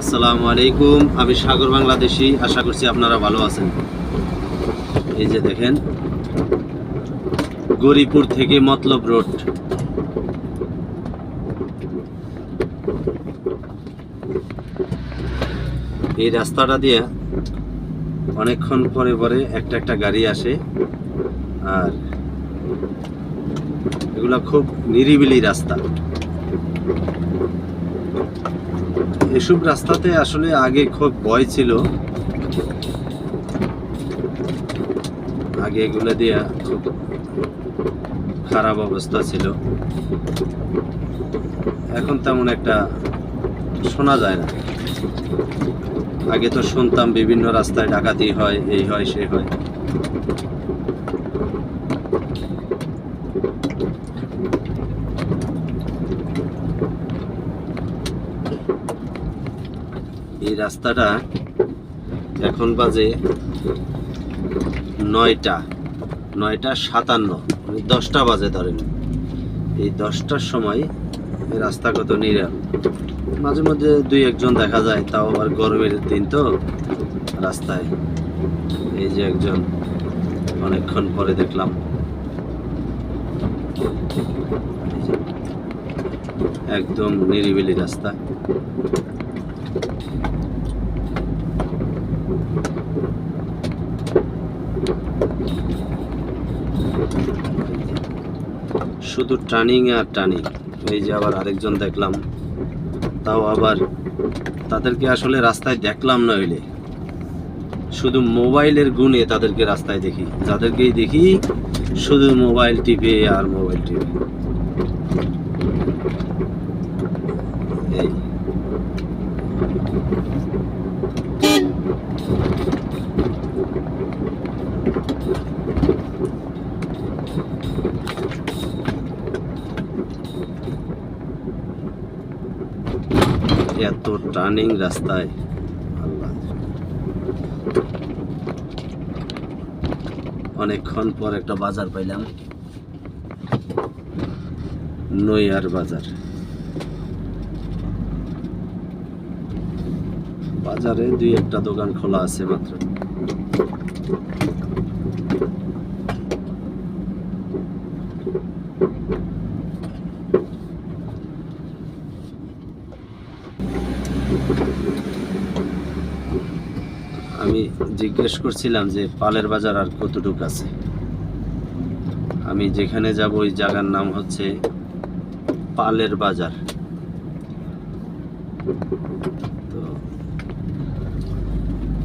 আসসালামু আলাইকুম। আমি সাগর বাংলাদেশি। আশা করছি আপনারা ভালো আছেন। এই যে দেখেন গরিপুর থেকে মতলব রোড। এই রাস্তাটা দিয়ে অনেকক্ষণ পরে পরে একটা একটা গাড়ি আসে। আর এগুলা খুব নিরিবিলি রাস্তা। এসব রাস্তাতে আসলে আগে খুব ভয় ছিল। আগে এগুলো দিয়ে খুব খারাপ অবস্থা ছিল। এখন তেমন একটা শোনা যায় না। আগে তো শুনতাম বিভিন্ন রাস্তায় ডাকাতি হয়, এই হয়, সে হয়। এই রাস্তাটা এখন বাজে নয়টা নয়টা সাতান্ন মানে দশটা বাজে ধরেন। এই দশটার সময় রাস্তা কত নিরাম মাঝে মধ্যে দুই একজন দেখা যায়, তাও আবার গরমের দিন তো রাস্তায়। এই যে একজন, অনেকক্ষণ পরে দেখলাম। একদম নিরিবিলি রাস্তা। শুধু টার্নিং আর টার্নিং এই যে আবার আরেকজন দেখলাম, তাও আবার তাদেরকে আসলে রাস্তায় দেখলাম না হইলে। শুধু মোবাইলের গুণে তাদেরকে রাস্তায় দেখি। যাদেরকেই দেখি, শুধু মোবাইল টিপে আর মোবাইল টিপে। এই। এত টার্নিং রাস্তায়। অনেকক্ষণ পর একটা বাজার পাইলাম। নৈয়ার বাজার। বাজারে দুই একটা দোকান খোলা আছে মাত্র। আমি জিজ্ঞেস করছিলাম যে পালের বাজার আর কতটুক আছে। আমি যেখানে যাব, ওই জায়গার নাম হচ্ছে পালের বাজার। তো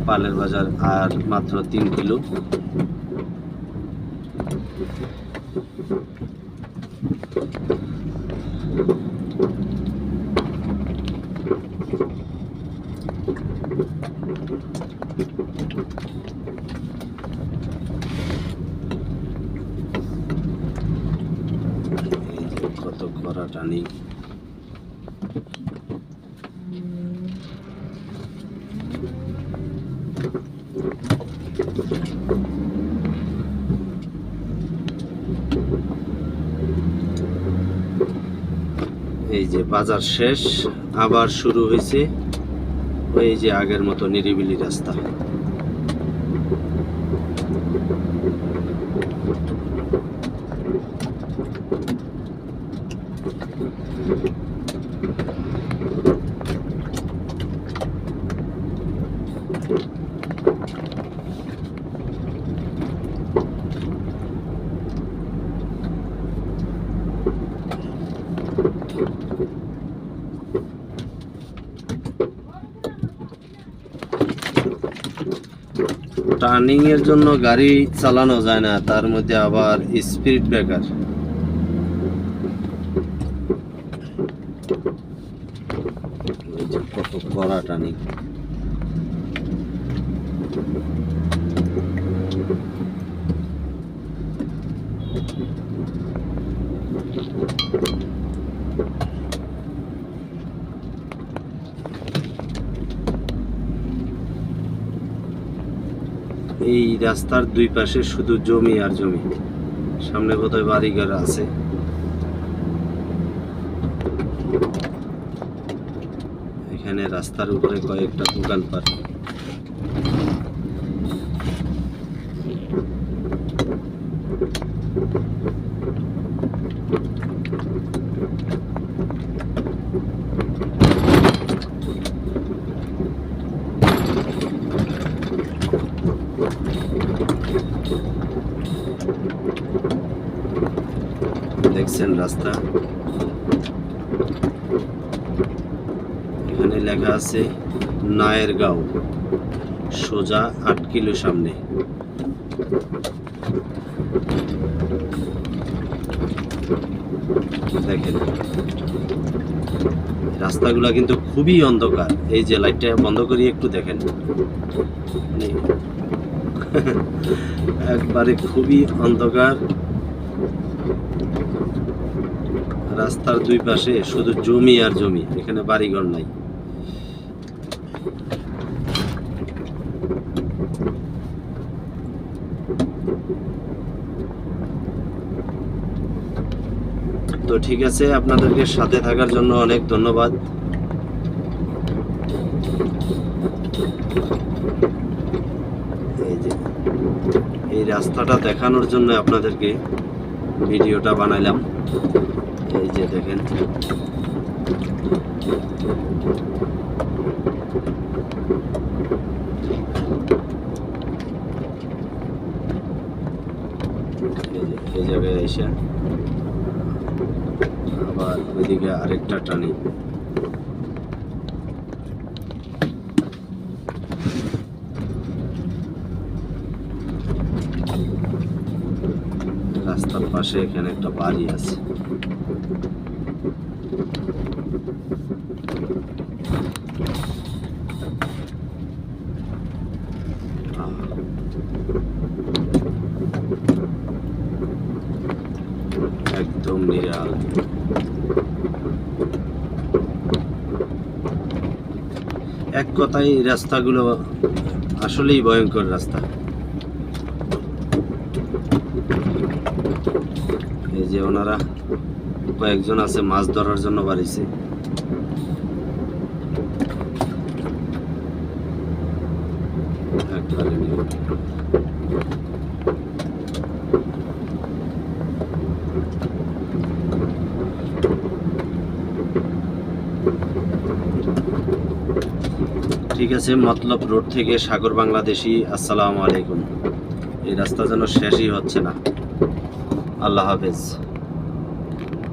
পালের বাজার আর মাত্র তিন কিলো। এই যে কত করা টানি এই যে বাজার শেষ আবার শুরু হয়েছে ওই যে আগের মতো নিরিবিলি রাস্তা। টার্নিং এর জন্য গাড়ি চালানো যায় না তার মধ্যে আবার স্পিড ব্রেকার টার্নিং এই রাস্তার দুই পাশে শুধু জমি আর জমি। সামনে বোধহয় বাড়িঘর আছে। এখানে রাস্তার উপরে কয়েকটা দোকানপাট। দেখছেন রাস্তা। এখানে লেখা আছে নায়ের গাঁও সোজা আট কিলো সামনে। দেখেন, রাস্তাগুলা কিন্তু খুবই অন্ধকার। এই যে লাইটটা বন্ধ করি, একটু দেখেন। মানে একবারে খুবই অন্ধকার। রাস্তার দুই পাশে শুধু জমি আর জমি, এখানে বাড়িঘর নাই। তো ঠিক আছে, আপনাদেরকে সাথে থাকার জন্য অনেক ধন্যবাদ। এই রাস্তাটা দেখানোর জন্য আপনাদেরকে ভিডিওটা বানাইলাম। এই যে দেখেন। এই জায়গায় এসে আবার ওইদিকে আরেকটা টানি। রাস্তার পাশে এখানে একটা বাড়ি আছে। একদম এক কথায় রাস্তাগুলো আসলেই ভয়ঙ্কর রাস্তা। এই যে ওনারা কয়েকজন আছে, মাছ ধরার জন্য বাড়িছে। ঠিক আছে, মতলব রোড থেকে সাগর বাংলাদেশি, আসসালামু আলাইকুম। এই রাস্তা যেন শেষই হচ্ছে না। আল্লাহ হাফেজ।